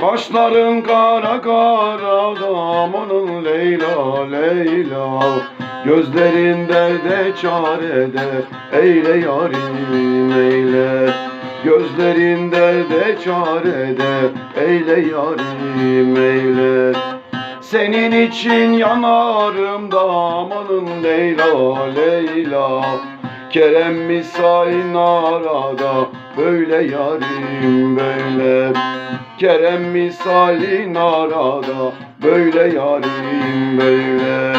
Kaşların kara kara damanın Leyla Leyla Gözlerinde de çarede eyle yarim eyle. Gözlerinde de çarede eyle yarim eyle. Senin için yanarım damanın Leyla Leyla. Kerem misal narada böyle yarim böyle. Kerem misali narada böyle yarim böyle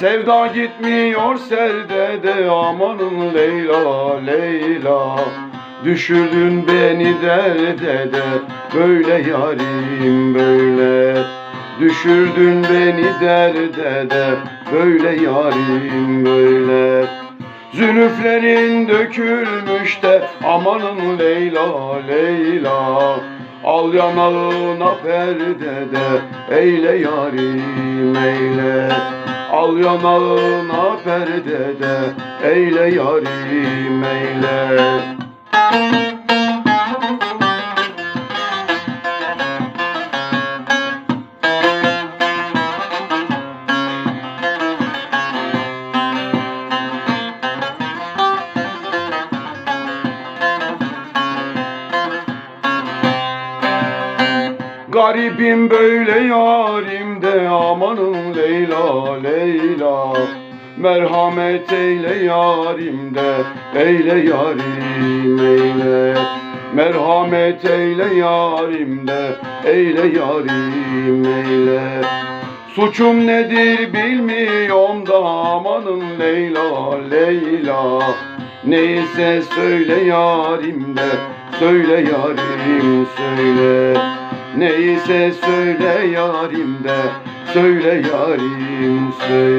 Sevda gitmiyor serde de amanın Leyla Leyla. Düşürdün beni derde de böyle yarim böyle. Düşürdün beni derde de böyle yarim böyle. Zülüflerin dökülmüş de amanın Leyla Leyla. Al yanağına perdede eyle yarim eyle Al yanağına perdede eyle yarim eyle Garibim böyle yarim de amanın Leyla Leyla. Merhamet eyle yarim de eyle yarim eyle. Merhamet eyle yarim de eyle yarim eyle. Suçum nedir bilmiyorum da amanın Leyla Leyla. Neyse söyle yarim de söyle yarim söyle Neyse söyle yarim de söyle yarim söyle